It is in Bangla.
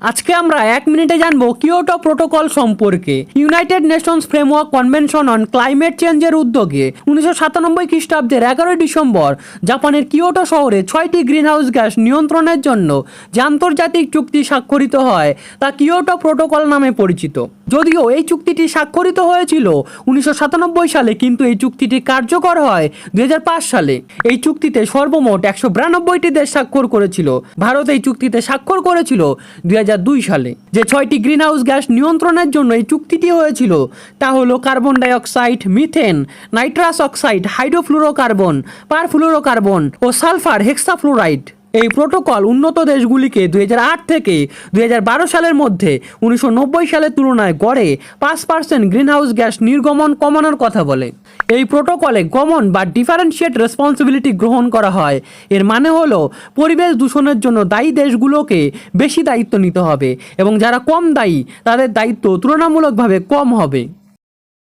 আজকে আমরা এক মিনিটে জানব কিয়োটো প্রোটোকল সম্পর্কে। United Nations framework convention on climate চেঞ্জের উদ্যোগে উনিশশো সাতানব্বই খ্রিস্টাব্দের এগারোই ডিসেম্বর জাপানের কিয়োটো শহরে ছয়টি গ্রিনহাউস গ্যাস নিয়ন্ত্রণের জন্য যে আন্তর্জাতিক চুক্তি স্বাক্ষরিত হয়, তা কিয়োটো প্রোটোকল নামে পরিচিত। যদিও এই চুক্তিটি স্বাক্ষরিত হয়েছিল উনিশশো সাতানব্বই সালে, কিন্তু এই চুক্তিটি কার্যকর হয় দুই হাজার পাঁচ সালে। এই চুক্তিতে সর্বমোট একশো বিরানব্বইটি দেশ স্বাক্ষর করেছিল। ভারত এই চুক্তিতে স্বাক্ষর করেছিল দুই হাজার সালে। যে ছয়টি গ্রিনহাউস গ্যাস নিয়ন্ত্রণের জন্য এই চুক্তিটি হয়েছিল, তা হলো carbon dioxide, methane, nitrous oxide, hydrofluorocarbon, perfluorocarbon ও সালফার হেক্সাফ্লোরাইড। এই প্রোটোকল উন্নত দেশগুলিকে দুই হাজার আট থেকে দুই হাজার বারো সালের মধ্যে উনিশশো নব্বই সালের তুলনায় গড়ে পাঁচ পার্সেন্ট গ্রিনহাউস গ্যাস নির্গমন কমানোর কথা বলে। এই প্রোটোকলে গমন বা ডিফারেন্সিয়েট রেসপন্সিবিলিটি গ্রহণ করা হয়। এর মানে হলো পরিবেশ দূষণের জন্য দায়ী দেশগুলোকে বেশি দায়িত্ব নিতে হবে এবং যারা কম দায়ী, তাদের দায়িত্ব তুলনামূলকভাবে কম হবে।